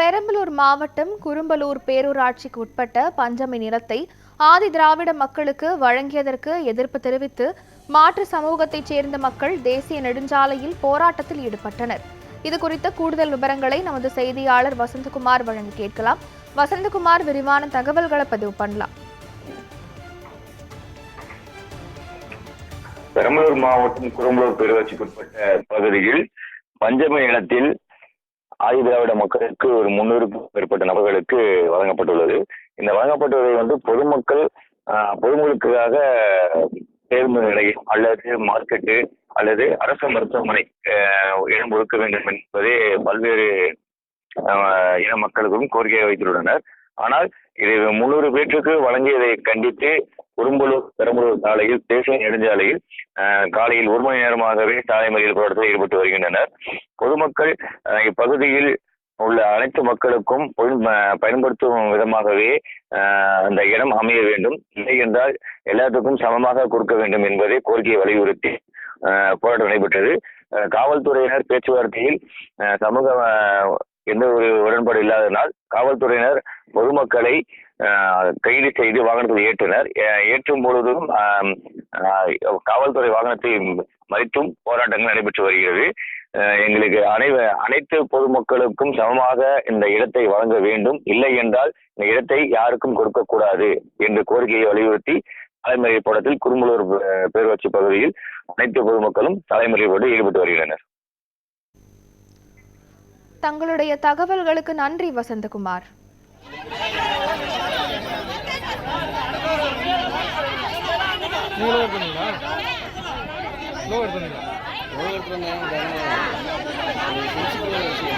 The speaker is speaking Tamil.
பெரம்பலூர் மாவட்டம் குரும்பலூர் பேரூராட்சிக்கு உட்பட்ட பஞ்சமி நிலத்தை ஆதி திராவிட மக்களுக்கு வழங்கியதற்கு எதிர்ப்பு தெரிவித்து மாற்று சமூகத்தைச் சேர்ந்த மக்கள் தேசிய நெடுஞ்சாலையில் போராட்டத்தில் ஈடுபட்டனர். இது குறித்த கூடுதல் விவரங்களை நமது செய்தியாளர் வசந்தகுமார் வழங்கி கேட்கலாம். வசந்தகுமார் விரிவான தகவல்களை பதிவு பண்ணலாம். பெரம்பலூர் மாவட்டம் குரும்பலூர் பேரூராட்சிக்குட்பட்ட பகுதியில் பஞ்சமி ஆதி திராவிட மக்களுக்கு ஒரு முன்னூறுக்கும் மேற்பட்ட நபர்களுக்கு வழங்கப்பட்டுள்ளது. இந்த வழங்கப்பட்டதை வந்து பொதுமக்கள் ஆஹ், பொதுமக்களுக்காக தேர்வு நிலையம் அல்லது மார்க்கெட்டு அல்லது அரசு மருத்துவமனை ஆஹ், இடம் ஒதுக்க வேண்டும் என்பதே பல்வேறு ஆஹ், இன மக்களுக்கும் கோரிக்கையை வைத்துள்ளனர். ஆனால் இது முன்னூறு பேற்றுக்கு வழங்கியதை கண்டித்து குறும்பலூர் பெரம்பலூர் சாலையில் தேசிய நெடுஞ்சாலையில் காலையில் ஒரு மணி நேரமாகவே சாலை மறியல் போராட்டத்தில் ஈடுபட்டு வருகின்றனர். பொதுமக்கள் இப்பகுதியில் உள்ள அனைத்து மக்களுக்கும் பயன்படுத்தும் விதமாகவே ஆஹ், அந்த இடம் அமைய வேண்டும். இல்லை என்றால் எல்லாத்துக்கும் சமமாக கொடுக்க வேண்டும் என்பதை கோரிக்கையை வலியுறுத்தி ஆஹ், போராட்டம் நடைபெற்றது. காவல்துறையினர் பேச்சுவார்த்தையில் சமூக எந்த ஒரு உடன்பாடு இல்லாததனால் காவல்துறையினர் பொதுமக்களை கைது செய்து வாகனத்தில் ஏற்றினர். ஏற்றும் பொழுதும் காவல்துறை வாகனத்தை மறித்தும் போராட்டங்கள் நடைபெற்று வருகிறது. எங்களுக்கு அனைவ அனைத்து பொதுமக்களுக்கும் சமமாக இந்த இடத்தை வழங்க வேண்டும். இல்லை என்றால் இந்த இடத்தை யாருக்கும் கொடுக்கக்கூடாது என்று கோரிக்கையை வலியுறுத்தி தலைமறை போடத்தில் குறும்பலூர் பேரூராட்சி பகுதியில் அனைத்து பொதுமக்களும் தலைமறை போட்டு ஈடுபட்டு வருகின்றனர். தங்களுடைய தகவல்களுக்கு நன்றி வசந்தகுமார். நீங்கள்